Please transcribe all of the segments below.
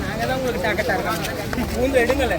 நாங்கள் தான் உங்களுக்கு டாக்கெட்டாக இருக்கோம் பூந்து எடுங்களே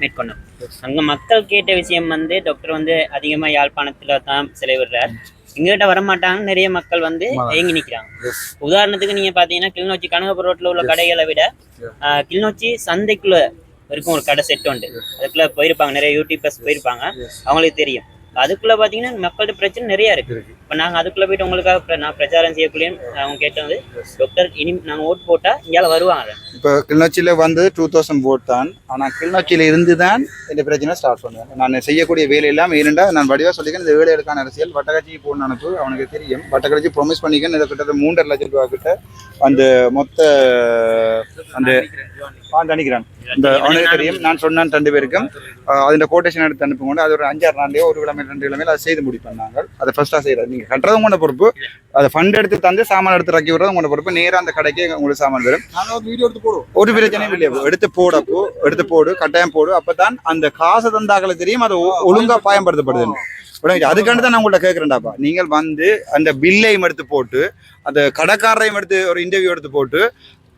மேற்கொண்டோம். அங்க மக்கள் கேட்ட விஷயம் வந்து டாக்டர் வந்து அதிகமா யாழ்ப்பாணத்துல தான் செலவிடுறார் எங்ககிட்ட வரமாட்டாங்க நிறைய மக்கள் வந்து ஏங்கி நிக்கிறாங்க. உதாரணத்துக்கு நீங்க பாத்தீங்கன்னா கிளிநொச்சி கனகபுரம் ரோட்ல உள்ள கடைகளை விட கிளிநொச்சி சந்தைக்குள்ள இருக்கும் ஒரு கடை செட் உண்டு. அதுக்குள்ள போயிருப்பாங்க. நிறைய யூடியூபர்ஸ் போயிருப்பாங்க. அவங்களுக்கு தெரியும். அதுக்குள்ள பாத்தீங்கன்னா மக்கள்கிட்ட பிரச்சனை நிறைய இருக்கு. இப்ப நாங்க அதுக்குள்ள போயிட்டு உங்களுக்காக நான் பிரச்சாரம் செய்யக்கூடிய அவங்க கேட்டது டாக்டர் இனி நாங்க ஓட்டு போட்டா இங்கால வருவாங்க. இப்போ கிளிநொச்சியில் வந்து டூ தௌசண்ட் போட் தான். ஆனால் கிளிநொச்சியில் இருந்து தான் இந்த பிரச்சனை ஸ்டார்ட் பண்ணுவேன் நான் செய்யக்கூடிய வேலையெல்லாம் ஏனெண்டா நான் வடிவாக சொல்லிக்கிறேன் இந்த வேலைகளுக்கான அரசியல். வட்டக்கட்சி போன அனுப்பு அவனுக்கு தெரியும். வட்டக்கட்சி ப்ரொமிஸ் பண்ணிக்கன்னு இதை கிட்ட மூன்றரை லட்சம் ரூபா கிட்ட அந்த மொத்த அந்த ஆ தணிக்கிறான் இந்த அவனுக்கு தெரியும். நான் சொன்னான் ரெண்டு பேருக்கும். அதில் கோட்டேஷன் எடுத்து அனுப்புங்க அது ஒரு அஞ்சாறு நாள்லயோ ஒரு கிழமை ரெண்டு கிழமையில அதை செய்து முடிப்போம் நாங்கள். அதை ஃபர்ஸ்ட்டாக செய்யறது. நீங்கள் கட்டுறது உங்களோட பொறுப்பு. அதை ஃபண்ட் எடுத்து தந்து சாமான் எடுத்து ரக்கி விடுறது உங்களோட பொறுப்பு. நேராக அந்த கடைக்கு உங்களுக்கு சாமான் வரும். ஒரு பிரச்சனையும் இல்லையா? எடுத்து போடப்போ எடுத்து போடு கட்டாயம் போடு. அப்பதான் அந்த காசை தந்தாக்களை தெரியும். அது ஒ- ஒழுங்கா பயன்படுத்தப்படுது. விளங்குச்சா? அதுக்காண்டி தான் நான் உங்கள்ட்ட கேட்குறேன்டாப்பா. நீங்கள் வந்து அந்த பில்லையும் எடுத்து போட்டு அந்த கடைக்காரரையும் எடுத்து ஒரு இன்டர்வியூ எடுத்து போட்டு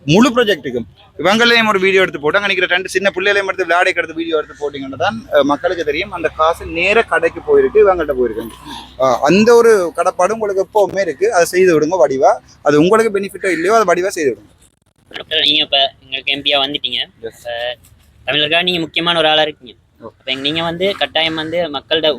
முழு ப்ராஜெக்ட்டுக்கும் இவங்களையும் ஒரு வீடியோ எடுத்து போட்டு அங்கே நிற்கிற ரெண்டு சின்ன பிள்ளைகளையும் எடுத்து விளையாடைக்கு எடுத்து வீடியோ எடுத்து போட்டிங்கன்னா தான் மக்களுக்கு தெரியும். அந்த காசு நேர கடைக்கு போயிருக்கு இவங்கள்ட்ட போயிருக்காங்க. அந்த ஒரு கடப்பாடு உங்களுக்கு எப்பவுமே இருக்கு. அதை செய்து விடுங்க வடிவா. அது உங்களுக்கு பெனிஃபிட்டோ இல்லையோ அதை வடிவா செய்து விடுங்க. நீங்க இப்ப எங்களுக்கு எம்பியா வந்துட்டீங்க. தமிழருக்காக நீங்க முக்கியமான ஒரு ஆளா இருக்கீங்க. எங்க- நீங்க வந்து கட்டாயம் வந்து மக்கள்கிட்ட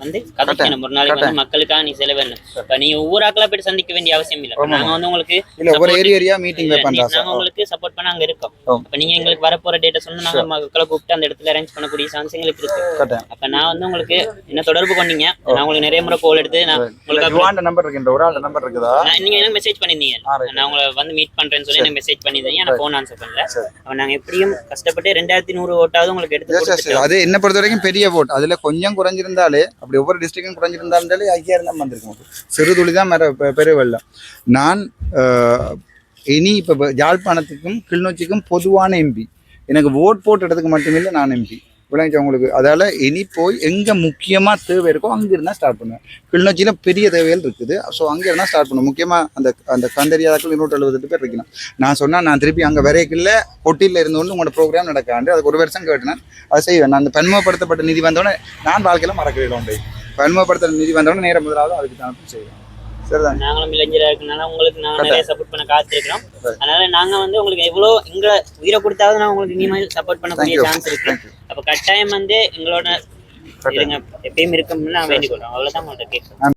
வந்து கதைக்கணும் ஒரு நாளைக்கு வந்து மக்களுக்காக நீ செலவிடணும் இப்ப நீங்க ஒவ்வொரு ஆக்களா போயிட்டு சந்திக்க வேண்டிய அவசியம் இல்லை. இப்ப. நாங்க வந்து உங்களுக்கு இல்ல ஒரு ஏரியா ஏரியா மீட்டிங் நாங்க உங்களுக்கு சப்போர்ட் பண்ண அங்க இருக்கோம். ஓ. அப்ப நீங்க எங்களுக்கு வரப்போற டேட்டா சொன்னா நாங்க மக்களை கூப்பிட்டு அந்த இடத்துல அரேஞ்ச் பண்ணக்கூடிய சான்ஸ் எங்களுக்கு இருக்கு. அப்ப நான் வந்து உங்களுக்கு என்ன தொடர்பு கொண்டீங்க? நான் உங்களுக்கு நிறைய முறை கோல் எடுத்து நான் உங்களுக்கு நம்பர் இருக்கு ஒரு ஆள் நம்பர் இருக்குதா? நீங்க எனக்கு மெசேஜ் பண்ணிருந்தீங்க. நான் உங்களை வந்து மீட் பண்றேன்னு சொல்லி எனக்கு மெசேஜ் பண்ணிருந்தீங்க நான் ஃபோன் ஆன்சர் பண்ணல. அப்ப நாங்க எப்படியும் கஷ்டப்பட்டு ரெண்டாயிரத்தி நூறு ஓட்டாவது உங்களுக்கு எடுத்து. அது என்ன பொறுத்த வரைக்கும் பெரிய ஓட் அதுல கொஞ்சம் குறைஞ்சிருந்தாலே அப்படி ஒவ்வொரு டிஸ்ட்ரிக்டும் குறைஞ்சிருந்தாலே ஐயாயிரம் தான் வந்திருக்கும். சிறு துளி தான் மேற பெரிய வெள்ளம். நான் இனி இப்போ யாழ்ப்பாணத்துக்கும் கிளிநொச்சிக்கும் பொதுவான எம்பி எனக்கு ஓட் போட்டு இடத்துக்கு மட்டுமில்லை நான் எம்பி விளங்கிச்சா உங்களுக்கு. அதால் இனி போய் எங்கே முக்கியமாக தேவை இருக்கோ அங்கே இருந்தால் ஸ்டார்ட் பண்ணுவேன். கிளிநொச்சியில் பெரிய தேவைகள் இருக்குது. ஸோ அங்கே இருந்தால் ஸ்டார்ட் பண்ணுவேன். முக்கியமாக அந்த அந்த கந்தரியாக்கள் இருநூற்றி எழுபத்தெட்டு பேர் இருக்கணும் நான் சொன்னால் நான் திருப்பி அங்கே வரைக்கில் கொட்டியில் இருந்து கொண்டு உங்களோட ப்ரோக்ராம் நடக்காண்டு அதுக்கு ஒரு வருஷம் கேட்டேன் அதை செய்வேன். நான் அந்த பன்முகப்படுத்தப்பட்ட நிதி வந்தோடனே நான் வாழ்க்கையில் மறக்கிறேன் ஒன்றை பன்முகப்படுத்த நிதி வந்தோடனே நேரம் முதலாவது அதுக்கு தான் செய்வேன். சரிதான் நாங்களும் இளைஞரா இருக்கனால உங்களுக்கு நாங்க நிறைய சப்போர்ட் பண்ண காத்திருக்கிறோம். அதனால நாங்க வந்து உங்களுக்கு எவ்வளவு எங்க உயிரை கொடுத்தாவது நான் உங்களுக்கு இனிமேல் சப்போர்ட் பண்ணக்கூடிய. சான்ஸ் இருக்கு. அப்ப கட்டாயம் வந்து எங்களோட இருங்க எப்பயும் இருக்கும்னு நான் வேண்டிக் கொள்றோம் அவ்வளவுதான் உங்கள்ட்ட கேட்கிறேன்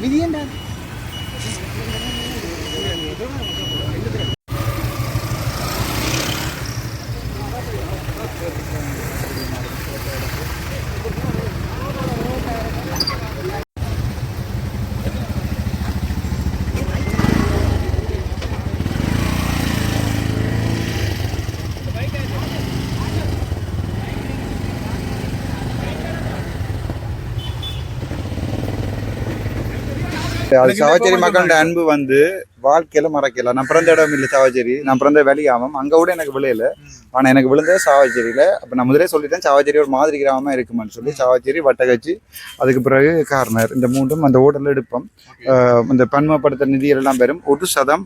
நான் விதியண்டா அது சாவச்சேரி மக்களோட அன்பு வந்து வாழ்க்கையில மறக்கல. நான் பிறந்த இடம் இல்லை சாவச்சேரி நான் பிறந்த வெளியாமம் அங்க கூட எனக்கு விளையல. ஆனா எனக்கு விழுந்தது சாவச்சேரியில அப்ப நான் முதலே சொல்லிட்டேன் சாவச்சேரி ஒரு மாதிரி கிராமமா இருக்குமான்னு சொல்லி சாவச்சேரி வட்டகச்சி அதுக்கு பிறகு கார்னர் இந்த மூன்றும் அந்த ஓட்டல் எடுப்போம். இந்த பன்மப்படுத்த நிதி எல்லாம் பெறும் ஒரு சதம்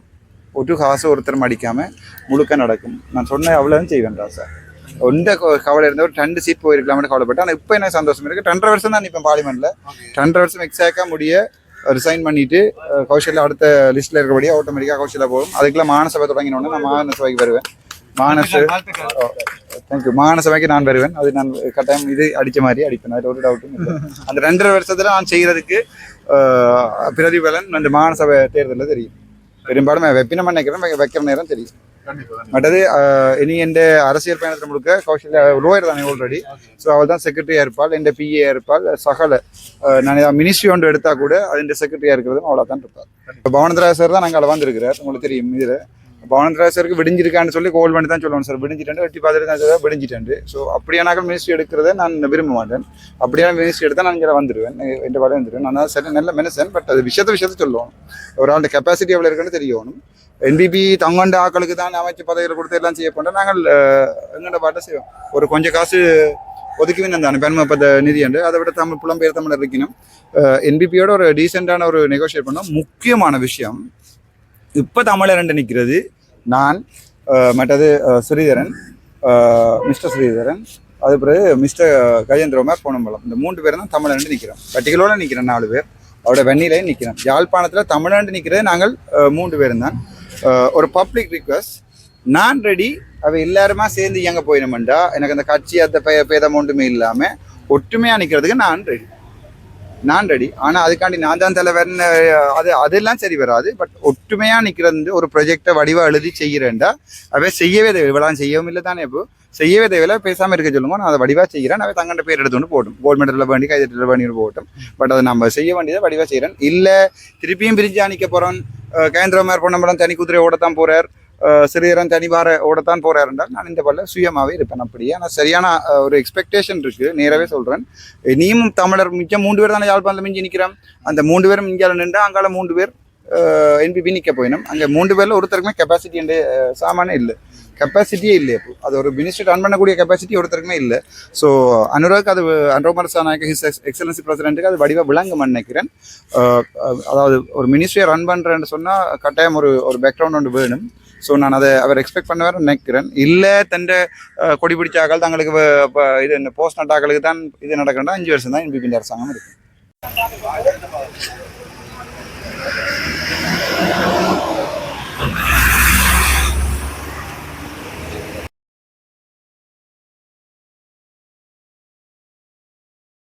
ஒரு காசு ஒருத்தரும் அடிக்காம முழுக்க நடக்கும். நான் சொன்ன அவ்வளவு செய்வேன்டா சார் ஒன்ற கவலை இருந்த ஒரு ரெண்டு சீட் போயிருக்கலாம்னு கவலைப்பட்டேன். ஆனால் இப்போ எனக்கு சந்தோஷம் இருக்கு. ரெண்டரை வருஷம் தான் இப்போ பார்லிமெண்ட்ல ரெண்டரை வருஷம் எக்ஸாக்டாக முடிய ரிசைன் பண்ணிட்டு அஹ், கௌசல்யா அடுத்த லிஸ்ட்ல இருக்கபடியே ஆட்டோமேட்டிக்காக கௌசல்யா போகும். அதுக்குள்ள மானசபை தொடங்கினோடனே நான் மானசபைக்கு வருவேன். மானச தேங்க்யூ மானசபைக்கு நான் வருவேன். அது நான் கட்டாயம் இது அடிச்ச மாதிரி அடிப்பேன். அதில் ஒரு டவுட்டும் அந்த ரெண்டரை வருஷத்துல நான் செய்யறதுக்கு பிரதிபலன் அந்த மானசபை தேர்தலில் தெரியும். பெரும்பாலும் வெப்பினம் நினைக்கிறேன் வைக்கிற நேரம் தெரியும். அஹ், இனி எந்த அரசியல் பயணத்தில் முழுக்க கௌசல்யா லோயர் தானே ஆல்ரெடி ஸோ அவள் தான் செக்ரட்டரியாக இருப்பாள் எந்த பிஏ இருப்பாள் சகல நான் மினிஸ்ட்ரி ஒன்று எடுத்தால் கூட அதில் செக்ரட்டரியாக இருக்கிறதும் அவளை தான் இருப்பாள் இப்போ பவனந்திரா சார் தான் நாங்கள் வந்திருக்கிறார் உங்களுக்கு தெரியும் இதில். பவனந்திரா சாருக்கு விடிஞ்சிருக்கான்னு சொல்லி கோல் பண்ணி தான் சொல்லுவோம் சார். விடிஞ்சிட்டு வெட்டி பார்த்துட்டு தான் சார் விடிஞ்சிட்டு ஸோ அப்படியானாக்கள் மினிஸ்ட்ரி எடுக்கிறத நான் விரும்ப மாட்டேன். அப்படியான மினிஸ்ட்ரி எடுத்தால் நான் இங்கே வந்துடுவேன் என் பாடம் வந்துடுவேன் நான் சரி நல்ல மனுஷன் பட் அது விஷயத்த விஷயத்த சொல்லுவோம் ஒரு ஆளுடைய கெப்பாசிட்டி எவ்வளோ இருக்குன்னு தெரியணும். என்பிபி தங்கண்ட ஆக்களுக்கு தான் அமைச்சு பதவியில் கொடுத்து எல்லாம் செய்ய போன்றோம் நாங்கள் எங்கண்ட பாட்டை செய்வோம். ஒரு கொஞ்சம் காசு ஒதுக்கி தானே. பெண்மப்பத நிதி என்று. அதை விட தமிழ் புலம்பெயர் தமிழர் இருக்கணும் என்பிபியோட ஒரு டீசெண்டான ஒரு நெகோஷியேட் பண்ணோம். முக்கியமான விஷயம் இப்போ தமிழர் ரெண்டு நிற்கிறது நான் மற்றது ஸ்ரீதரன் மிஸ்டர் ஸ்ரீதரன் அது பிறகு மிஸ்டர் கஜேந்திரகுமார் பொன்னம்பலம். இந்த மூன்று பேரும் தான் தமிழ்நாடு நிற்கிறோம் பட்டிகளோட நிற்கிறோம் நாலு பேர். அவரோட வெண்ணிலையும் நிற்கிறோம் யாழ்ப்பாணத்தில் தமிழ்நாடு நிற்கிறது நாங்கள் மூன்று பேரும் தான். ஒரு பப்ளிக் ரிக்வஸ்ட் நான் ரெடி அவ எல்லாருமா சேர்ந்து இயங்க போயிடமெண்டா எனக்கு அந்த கட்சி அந்த பேதம் ஒன்றுமே இல்லாமல் ஒற்றுமையாக நிற்கிறதுக்கு நான் ரெடி நான் ரெடி ஆனால் அதுக்காண்டி நான் தான் தலைவர்னு அது அதெல்லாம் சரி வராது. பட் ஒற்றுமையாக நிற்கிறது வந்து ஒரு ப்ரொஜெக்டை வடிவாக எழுதி செய்கிறேன்டா அவை செய்யவே தேவை இவ்வளோ செய்யவும் இல்லை தானே இப்போ. செய்யவே தேவையில்ல. பேசாமல் இருக்க சொல்லுங்க. நான் அதை வடிவாக செய்கிறேன். அவை தங்கண்ட பேர் எடுத்துகிட்டு போட்டும் கோல்ட் மெடலில் வேண்டி கைதட்டில் வேண்டி போட்டும் பட் அதை நம்ம செய்ய வேண்டியதை வடிவாக செய்கிறேன். இல்லை திருப்பியும் பிரிஞ்சு நிற்க போகிறோம் கேந்திரமார் பொன்னம்பலம் தனி குதிரை ஓடத்தான் போகிறார் சிறியரன் தனிபார தான் போகிறார் என்றால் நான் இந்த பல்ல சுயமாகவே இருப்பேன் அப்படியே. ஆனால் சரியான ஒரு எக்ஸ்பெக்டேஷன் இருக்குது நேராகவே சொல்கிறேன் நீயும் தமிழர் மிச்சம் மூன்று பேர் தானே யாழ்ப்பாணத்தில் மிஞ்சி நிற்கிறோம் அந்த மூன்று பேரும் இந்தியாவில் நின்று அங்கால மூன்று பேர் என்பிபி நிற்க போயினோம். அங்கே மூன்று பேரில் ஒருத்தருக்குமே கெப்பாசிட்டி என்ற சாமானே இல்லை. கெப்பாசிட்டியே இல்லை இப்போ அது ஒரு மினிஸ்டர் ரன் பண்ணக்கூடிய கெப்பாசிட்டி ஒருத்தருக்குமே இல்லை. ஸோ அனுராக் அது அனுரோமர் சாநாயக்க ஹிஸ் எக்ஸலன்சி பிரசிடென்ட்டுக்கு அது வடிவாக விளங்கும் நினைக்கிறேன். அதாவது ஒரு மினிஸ்ட்ரியை ரன் பண்ணுறேன்னு சொன்னால் கட்டாயம் ஒரு ஒரு பேக்ரவுண்ட் ஒன்று வேணும். ஸோ நான் அதை அவர் எக்ஸ்பெக்ட் பண்ணுவார் நினைக்கிறேன். இல்லை தண்ட கொடி பிடிச்ச ஆக்கள் தங்களுக்கு இது இந்த போஸ்ட் நட்ட ஆக்களுக்கு தான் இது நடக்கணும்னா அஞ்சு வருஷம் தான் என்பிபி அரசாங்கம் இருக்கு.